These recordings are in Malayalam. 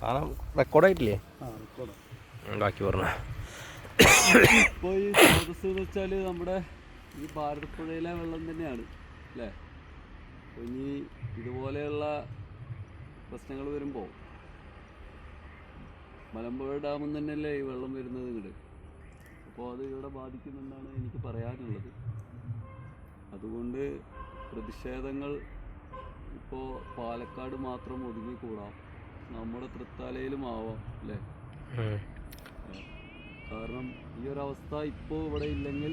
സാധനം റെക്കോർഡായിട്ടില്ലേ? റെക്കോർഡ്. ബാക്കി പറഞ്ഞ. ഇപ്പോൾ ഈ സ്രോതസ് എന്ന് വെച്ചാൽ നമ്മുടെ ഈ ഭാരതപ്പുഴയിലെ വെള്ളം തന്നെയാണ് അല്ലേ? അപ്പോൾ ഇനി ഇതുപോലെയുള്ള പ്രശ്നങ്ങൾ വരുമ്പോൾ മലമ്പുഴ ഡാമിൽ തന്നെയല്ലേ ഈ വെള്ളം വരുന്നത് ഇങ്ങോട്ട് അപ്പോൾ അത് ഇവിടെ ബാധിക്കുമെന്നാണ് എനിക്ക് പറയാനുള്ളത്. അതുകൊണ്ട് പ്രതിഷേധങ്ങൾ ഇപ്പോൾ പാലക്കാട് മാത്രം ഒതുങ്ങിക്കൂടാം നമ്മുടെ തൃത്താലയിലും ആവാം അല്ലേ? കാരണം ഈ ഒരു അവസ്ഥ ഇപ്പോൾ ഇവിടെ ഇല്ലെങ്കിൽ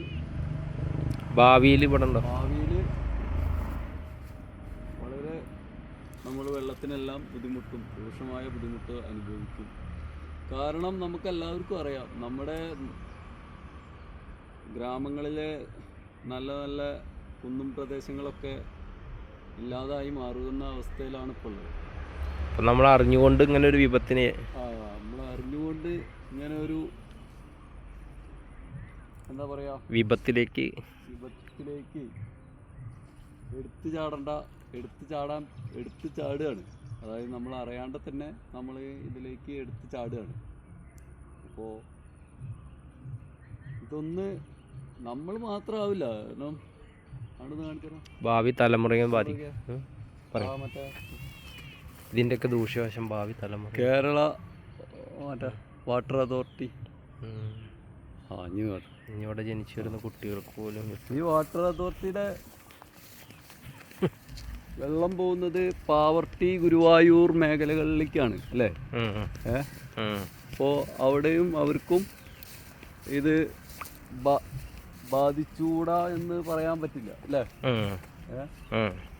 ഭാവിയിൽ ഇവിടെ ഉണ്ടോ? ഭാവിയിൽ വളരെ നമ്മൾ വെള്ളത്തിനെല്ലാം ബുദ്ധിമുട്ടും രൂക്ഷമായ ബുദ്ധിമുട്ട് അനുഭവിക്കും. കാരണം നമുക്കെല്ലാവർക്കും അറിയാം നമ്മുടെ ഗ്രാമങ്ങളിലെ നല്ല നല്ല കുന്നും പ്രദേശങ്ങളൊക്കെ ഇല്ലാതായി മാറുന്ന അവസ്ഥയിലാണ് ഇപ്പോൾ ഉള്ളത്. അപ്പം നമ്മൾ അറിഞ്ഞുകൊണ്ട് ഇങ്ങനെ ഒരു വിപത്തിനെ നമ്മൾ അറിഞ്ഞുകൊണ്ട് ഇങ്ങനെ ഒരു എന്താ പറയാ? വിപത്തിലേക്ക് വിപത്തിലേക്ക് എടുത്തു ചാടണ്ട എടുത്തു ചാടാൻ എടുത്തു ചാടുകയാണ്. അതായത് നമ്മൾ അറിയാണ്ട് തന്നെ നമ്മൾ ഇതിലേക്ക് എടുത്തു ചാടുകയാണ്. അപ്പോൾ ഇതൊന്ന് നമ്മൾ മാത്രമാവില്ല കാരണം ഭാവി തലമുറയെ ബാധിക്കും ഇതിന്റെയൊക്കെ ദൂഷ്യവശം ഭാവി തലമുറ. കേരള മറ്റേ വാട്ടർ അതോറിറ്റി. ഇനിയോടെ ഇവിടെ ജനിച്ചു വരുന്ന കുട്ടികൾക്ക് പോലും ഈ വാട്ടർ അതോറിറ്റിയുടെ വെള്ളം പോകുന്നത് പാവർട്ടി ഗുരുവായൂർ മേഖലകളിലേക്കാണ് അല്ലേ. അപ്പോൾ അവിടെയും അവർക്കും ഇത് ബാധിച്ചൂടാ എന്ന് പറയാൻ പറ്റില്ല അല്ലേ.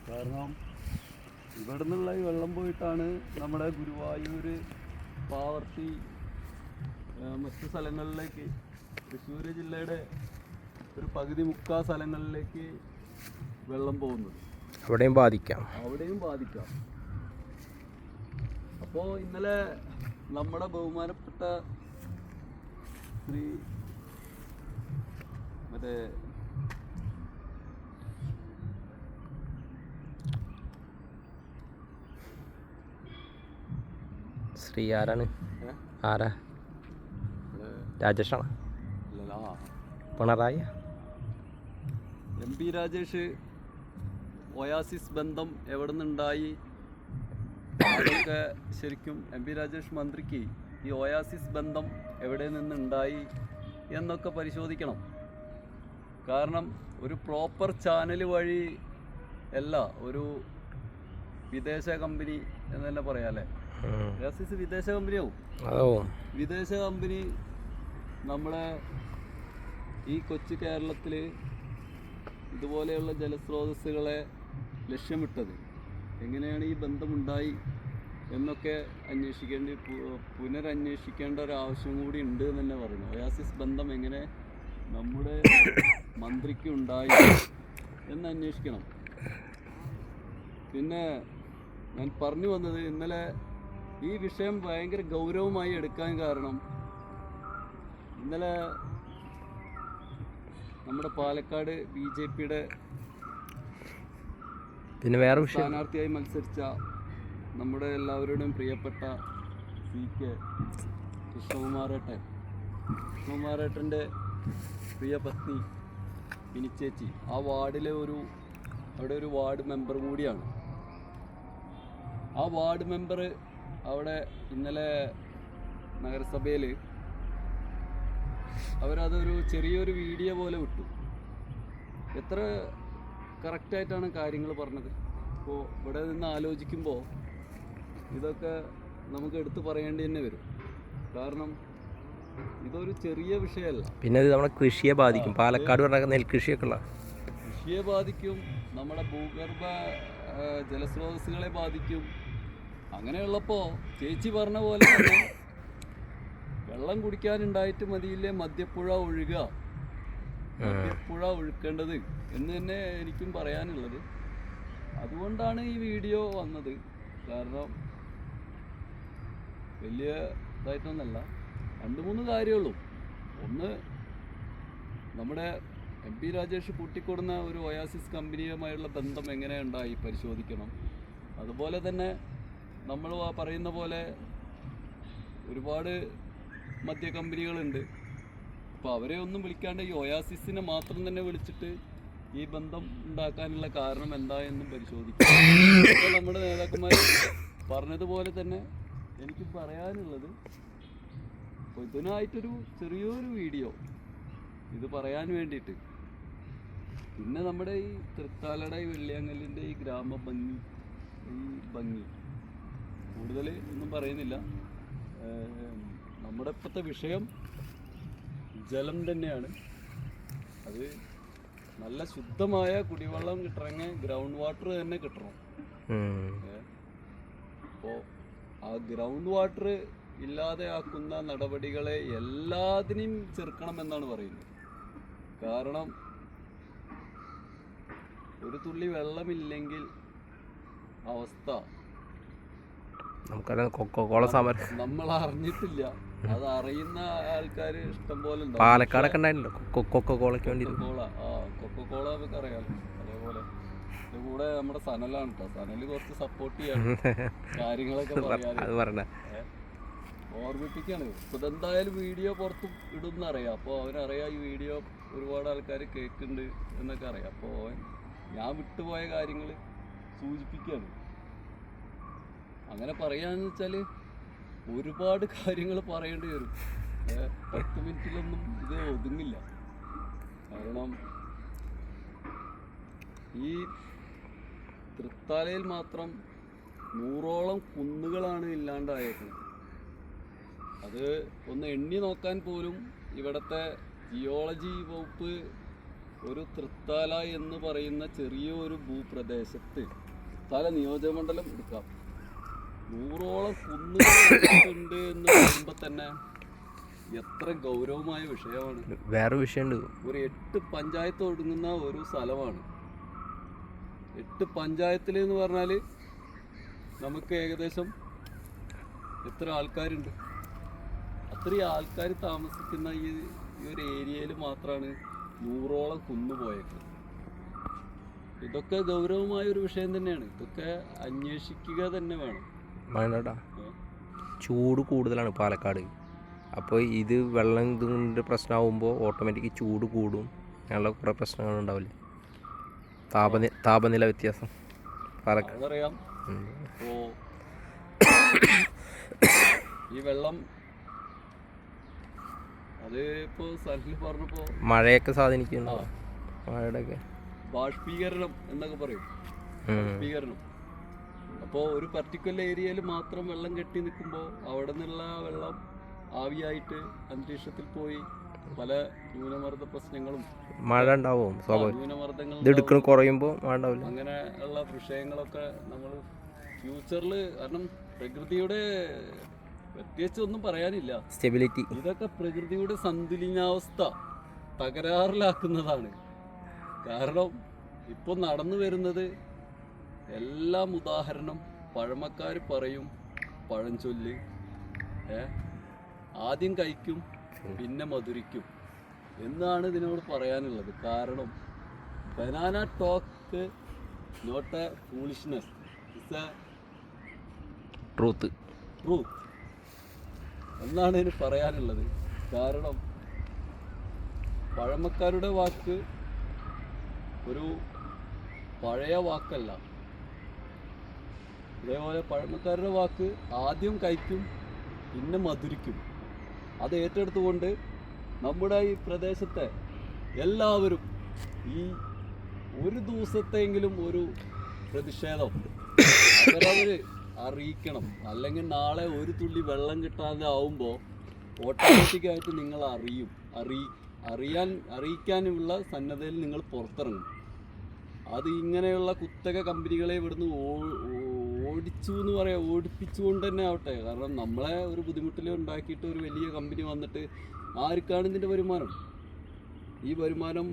കാരണം ഇവിടെ നിന്നുള്ള ഈ വെള്ളം പോയിട്ടാണ് നമ്മുടെ ഗുരുവായൂർ പാവർത്തി മറ്റ് മറ്റു സ്ഥലങ്ങളിലേക്ക് തൃശ്ശൂർ ജില്ലയുടെ ഒരു പകുതി മുക്കാ സ്ഥലങ്ങളിലേക്ക് വെള്ളം പോകുന്നത്. അവിടെയും ബാധിക്കാം. അവിടെയും ബാധിക്കാം. അപ്പോൾ ഇന്നലെ നമ്മുടെ ബഹുമാനപ്പെട്ട ശ്രീ മറ്റേ ശ്രീ ആരാണ്? ആരാ? രാജേഷാണ്? Pinarayi? M P Rajesh oasis ബന്ധം എവിടെ നിന്നുണ്ടായി അതൊക്കെ ശരിക്കും എം പി രാജേഷ് മന്ത്രിക്ക് ഈ ഒയാസിസ് ബന്ധം എവിടെ നിന്നുണ്ടായി എന്നൊക്കെ പരിശോധിക്കണം. കാരണം ഒരു പ്രോപ്പർ ചാനൽ വഴി അല്ല ഒരു വിദേശ കമ്പനി എന്ന് തന്നെ പറയാല്ലേ വിദേശ കമ്പനിയാവും വിദേശ കമ്പനി നമ്മളെ ഈ കൊച്ചു കേരളത്തിൽ ഇതുപോലെയുള്ള ജലസ്രോതസ്സുകളെ ലക്ഷ്യമിട്ടത്. എങ്ങനെയാണ് ഈ ബന്ധമുണ്ടായി എന്നൊക്കെ അന്വേഷിക്കേണ്ടി പുനരന്വേഷിക്കേണ്ട ഒരു ആവശ്യം കൂടി ഉണ്ട് എന്ന് തന്നെ പറയുന്നു. ഒയാസിസ് ബന്ധം എങ്ങനെ നമ്മുടെ മന്ത്രിക്ക് ഉണ്ടായി എന്ന് അന്വേഷിക്കണം. പിന്നെ ഞാൻ പറഞ്ഞു വന്നത് ഇന്നലെ ഈ വിഷയം ഭയങ്കര ഗൗരവമായി എടുക്കാൻ കാരണം ഇന്നലെ നമ്മുടെ പാലക്കാട് ബി ജെ പിയുടെ പിന്നെ വേറെ സ്ഥാനാർത്ഥിയായി മത്സരിച്ച നമ്മുടെ എല്ലാവരുടെയും പ്രിയപ്പെട്ട സി കെ കൃഷ്ണകുമാരേട്ടൻ. കൃഷ്ണകുമാരേട്ടന്റെ പ്രിയ പത്നി മിനിച്ചേച്ചി ആ വാർഡിലെ ഒരു അവിടെ ഒരു വാർഡ് മെമ്പർ കൂടിയാണ്. ആ വാർഡ് മെമ്പർ അവിടെ ഇന്നലെ നഗരസഭയിൽ അവരതൊരു ചെറിയൊരു വീഡിയോ പോലെ വിട്ടു. എത്ര കറക്റ്റായിട്ടാണ് കാര്യങ്ങൾ പറഞ്ഞത്? അപ്പോൾ ഇവിടെ നിന്ന് ആലോചിക്കുമ്പോൾ ഇതൊക്കെ നമുക്ക് എടുത്തു പറയേണ്ടി തന്നെ വരും. കാരണം ഇതൊരു ചെറിയ വിഷയമല്ല. പിന്നെ ഇത് നമ്മുടെ കൃഷിയെ ബാധിക്കും. പാലക്കാട് പറഞ്ഞ നെൽകൃഷിയൊക്കെ ഉള്ള കൃഷിയെ ബാധിക്കും നമ്മുടെ ഭൂഗർഭ ജലസ്രോതസ്സുകളെ ബാധിക്കും. അങ്ങനെയുള്ളപ്പോൾ ചേച്ചി പറഞ്ഞ പോലെ തന്നെ വെള്ളം കുടിക്കാനുണ്ടായിട്ട് മതിയില്ലേ മദ്യപ്പുഴ ഒഴുക? മദ്യപ്പുഴ ഒഴുക്കേണ്ടത് എന്ന് തന്നെ എനിക്കും പറയാനുള്ളത്. അതുകൊണ്ടാണ് ഈ വീഡിയോ വന്നത്. കാരണം വലിയ ഇതായിട്ടൊന്നല്ല. രണ്ട് മൂന്ന് കാര്യമുള്ളൂ. ഒന്ന് നമ്മുടെ എം പി രാജേഷ് കൂട്ടിക്കൊടുന്ന ഒരു ഒയാസിസ് കമ്പനിയുമായുള്ള ബന്ധം എങ്ങനെ ഉണ്ടായി പരിശോധിക്കണം. അതുപോലെ തന്നെ നമ്മൾ പറയുന്ന പോലെ ഒരുപാട് മദ്യ കമ്പനികളുണ്ട്. അപ്പോൾ അവരെ ഒന്നും വിളിക്കാണ്ട് ഈ ഒയാസിസിനെ മാത്രം തന്നെ വിളിച്ചിട്ട് ഈ ബന്ധം ഉണ്ടാക്കാനുള്ള കാരണം എന്താ എന്നും പരിശോധിക്കും നമ്മുടെ നേതാക്കന്മാർ പറഞ്ഞതുപോലെ തന്നെ എനിക്ക് പറയാനുള്ളത് അപ്പോൾ ഇതിനായിട്ടൊരു ചെറിയൊരു വീഡിയോ ഇത് പറയാൻ വേണ്ടിയിട്ട്. പിന്നെ നമ്മുടെ ഈ തൃത്താലട ഈ വെള്ളിയാങ്കല്ലിന്റെ ഈ ഗ്രാമ ഭംഗി ഈ ഭംഗി. കൂടുതൽ ഒന്നും പറയുന്നില്ല. നമ്മുടെ ഇപ്പോഴത്തെ വിഷയം ജലം തന്നെയാണ്. അത് നല്ല ശുദ്ധമായ കുടിവെള്ളം കിട്ടണമെങ്കിൽ ഗ്രൗണ്ട് വാട്ടർ തന്നെ കിട്ടണം. അപ്പോൾ ആ ഗ്രൗണ്ട് വാട്ടർ ഇല്ലാതെയാക്കുന്ന നടപടികളെ എല്ലാത്തിനെയും ചെറുക്കണം എന്നാണ് പറയുന്നത്. കാരണം ഒരു തുള്ളി വെള്ളമില്ലെങ്കിൽ അവസ്ഥ നമ്മൾ അറിഞ്ഞിട്ടില്ല അത് അറിയുന്ന ആൾക്കാർ ഇഷ്ടം പോലെ. പാലക്കാടൊക്കെ ഉണ്ടായിട്ടുണ്ട് കൊ- കൊക്കോകോളയ്ക്ക് വേണ്ടി കൊക്കോള ആ കൊക്കോകോള നമുക്ക് അറിയാലോ അതേപോലെ കൂടെ നമ്മുടെ സനലാണ് കേട്ടോ സനൽ കുറച്ച് സപ്പോർട്ട് ചെയ്യാണ്. കാര്യങ്ങളൊക്കെ പറയാറ് ഓർമ്മിപ്പിക്കാണ്. ഇപ്പൊ എന്തായാലും വീഡിയോ പുറത്ത് ഇടുന്ന അറിയാം അപ്പോൾ അവനറിയാം ഈ വീഡിയോ ഒരുപാട് ആൾക്കാർ കേൾക്കുന്നുണ്ട് എന്നൊക്കെ അറിയാം. അപ്പോൾ അവൻ ഞാൻ വിട്ടുപോയ കാര്യങ്ങൾ സൂചിപ്പിക്കുകയാണ് അങ്ങനെ പറയാന്ന് വെച്ചാൽ ഒരുപാട് കാര്യങ്ങൾ പറയേണ്ടി വരും. പത്ത് മിനിറ്റിലൊന്നും ഇത് ഒതുങ്ങില്ല. കാരണം ഈ തൃത്താലയിൽ മാത്രം നൂറോളം കുന്നുകളാണ് ഇല്ലാണ്ടായേക്കുന്നത് അത് ഒന്ന് എണ്ണി നോക്കാൻ പോലും ഇവിടുത്തെ ജിയോളജി വകുപ്പ് ഒരു തൃത്താല എന്ന് പറയുന്ന ചെറിയൊരു ഭൂപ്രദേശത്ത് തല നിയോജകമണ്ഡലം എടുക്കാം. നൂറോളം കുന്നുകളുണ്ട് എന്ന് പറയുമ്പോൾ തന്നെ എത്ര ഗൗരവമായ വിഷയമാണ്. വേറെ വിഷയമുണ്ട്. ഒരു എട്ട് പഞ്ചായത്ത് ഒടുങ്ങുന്ന ഒരു സ്ഥലമാണ്. എട്ട് പഞ്ചായത്തിൽ എന്ന് പറഞ്ഞാൽ നമുക്ക് ഏകദേശം എത്ര ആൾക്കാരുണ്ട്? അത്രയും ആൾക്കാർ താമസിക്കുന്ന ഈ ഈ ഒരു ഏരിയയിൽ മാത്രമാണ് നൂറോളം കുന്നു പോയേക്കുന്നത് ഇതൊക്കെ ഗൗരവമായ ഒരു വിഷയം തന്നെയാണ്. ഇതൊക്കെ അന്വേഷിക്കുക തന്നെ വേണം. വയനാടാ ചൂട് കൂടുതലാണ് പാലക്കാട്. അപ്പോൾ ഇത് വെള്ളം ഇതുകൊണ്ട് പ്രശ്നമാകുമ്പോൾ ഓട്ടോമാറ്റിക് ചൂട് കൂടും. അങ്ങനെയുള്ള കുറെ പ്രശ്നങ്ങൾ ഉണ്ടാവില്ലേ? താപനി താപനില വ്യത്യാസം. പാലക്കാട്. അറിയാം ഈ വെള്ളം അത് ഇപ്പോ സനിൽ പറഞ്ഞപ്പോ മഴയൊക്കെ സ്വാധീനിക്കുന്നുണ്ടോ മഴയുടെയൊക്കെ. ബാഷ്പീകരണം എന്നൊക്കെ പറയും. ബാഷ്പീകരണം. അപ്പോൾ ഒരു പർട്ടിക്കുലർ ഏരിയയിൽ മാത്രം വെള്ളം കെട്ടി നിൽക്കുമ്പോൾ അവിടെ നിന്നുള്ള വെള്ളം ആവിയായിട്ട് അന്തരീക്ഷത്തിൽ പോയി പല ന്യൂനമർദ്ദ പ്രശ്നങ്ങളും. മഴ ഉണ്ടാവും ന്യൂനമർദ്ദങ്ങൾ ഇത് കുറയുമ്പോൾ മഴ ഉണ്ടാവില്ല. അങ്ങനെ ഉള്ള വിഷയങ്ങളൊക്കെ നമ്മൾ ഫ്യൂച്ചറിൽ കാരണം പ്രകൃതിയുടെ പ്രത്യേകിച്ച് ഒന്നും പറയാനില്ല. സ്റ്റെബിലിറ്റി ഇതൊക്കെ പ്രകൃതിയുടെ സന്തുലിനാവസ്ഥ തകരാറിലാക്കുന്നതാണ്. കാരണം ഇപ്പോൾ നടന്നു വരുന്നത് എല്ലാം ഉദാഹരണം. പഴമക്കാർ പറയും പഴഞ്ചൊല്ല്. ഏ? ആദ്യം കഴിക്കും പിന്നെ മധുരിക്കും. എന്നാണ് ഇതിനോട് പറയാനുള്ളത്. കാരണം banana talk not a foolishness it's a truth truth എന്നാണ് ഇതിന് പറയാനുള്ളത്. കാരണം പഴമക്കാരുടെ വാക്ക് ഒരു പഴയ വാക്കല്ല. അതേപോലെ പഴമക്കാരുടെ വാക്ക് ആദ്യം കഴിക്കും പിന്നെ മധുരിക്കും. അത് ഏറ്റെടുത്തുകൊണ്ട് നമ്മുടെ ഈ പ്രദേശത്തെ എല്ലാവരും ഈ ഒരു ദിവസത്തെങ്കിലും ഒരു പ്രതിഷേധം. അവരവര് അറിയിക്കണം. അല്ലെങ്കിൽ നാളെ ഒരു തുള്ളി വെള്ളം കിട്ടാതെ ആവുമ്പോൾ ഓട്ടോമാറ്റിക്കായിട്ട് നിങ്ങൾ അറിയും. അറിയി അറിയാൻ അറിയിക്കാനുള്ള സന്നദ്ധയിൽ നിങ്ങൾ പുറത്തിറങ്ങും. അത് ഇങ്ങനെയുള്ള കുത്തക കമ്പനികളെ ഇവിടുന്ന് ഓടിച്ചു എന്ന് പറയാം. ഓടിപ്പിച്ചുകൊണ്ട് തന്നെ ആവട്ടെ. കാരണം നമ്മളെ ഒരു ബുദ്ധിമുട്ടിൽ ഉണ്ടാക്കിയിട്ട് ഒരു വലിയ കമ്പനി വന്നിട്ട് ആർക്കാണ് ഇതിന്റെ വരുമാനം? ഈ വരുമാനം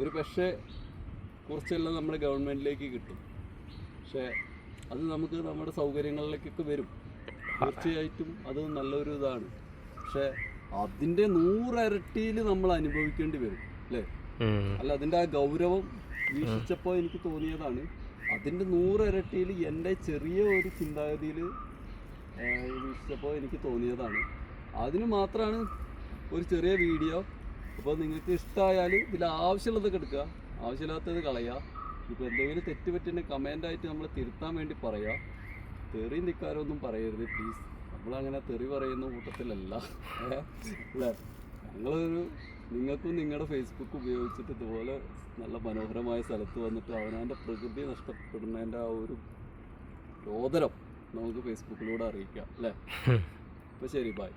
ഒരു പക്ഷേ കുറച്ചെല്ലാം നമ്മുടെ ഗവൺമെന്റിലേക്ക് കിട്ടും. പക്ഷേ അത് നമുക്ക് നമ്മുടെ സൗകര്യങ്ങളിലേക്കൊക്കെ വരും. തീർച്ചയായിട്ടും അത് നല്ലൊരു ഇതാണ്. പക്ഷെ അതിന്റെ നൂറരട്ടിയിൽ നമ്മൾ അനുഭവിക്കേണ്ടി വരും അല്ലേ? അല്ല അതിന്റെ ആ ഗൗരവം വീക്ഷിച്ചപ്പോൾ എനിക്ക് തോന്നിയതാണ്. അതിന്റെ നൂറരട്ടിയിൽ എന്റെ ചെറിയ ഒരു ചിന്താഗതിയിൽ വീക്ഷിച്ചപ്പോൾ എനിക്ക് തോന്നിയതാണ്. അതിന് മാത്രമാണ് ഒരു ചെറിയ വീഡിയോ. അപ്പോൾ നിങ്ങൾക്ക് ഇഷ്ടമായാൽ ഇതിൽ ആവശ്യമുള്ളതൊക്കെ എടുക്കുക. ആവശ്യമില്ലാത്തത് കളയുക. ഇപ്പോൾ എന്തെങ്കിലും തെറ്റ് പറ്റുന്ന കമന്റായിട്ട് നമ്മൾ തിരുത്താൻ വേണ്ടി പറയുക തെറി നിൽക്കാരൊന്നും പറയരുത് പ്ലീസ് നമ്മളങ്ങനെ തെറി പറയുന്ന കൂട്ടത്തിലല്ല. ഞങ്ങളൊരു നിങ്ങൾക്കും നിങ്ങളുടെ ഫേസ്ബുക്ക് ഉപയോഗിച്ചിട്ട് ഇതുപോലെ നല്ല മനോഹരമായ സ്ഥലത്ത് വന്നിട്ട് അവനവന്റെ പ്രകൃതി നഷ്ടപ്പെടുന്നതിന്റെ ആ ഒരു രോദനം നമുക്ക് ഫേസ്ബുക്കിലൂടെ അറിയിക്കാം അല്ലേ? അപ്പോൾ ശരി ബായ്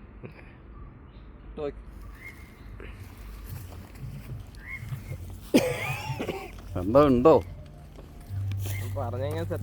എന്താ ഉണ്ടോ? പറഞ്ഞെങ്കിൽ സെറ്റ്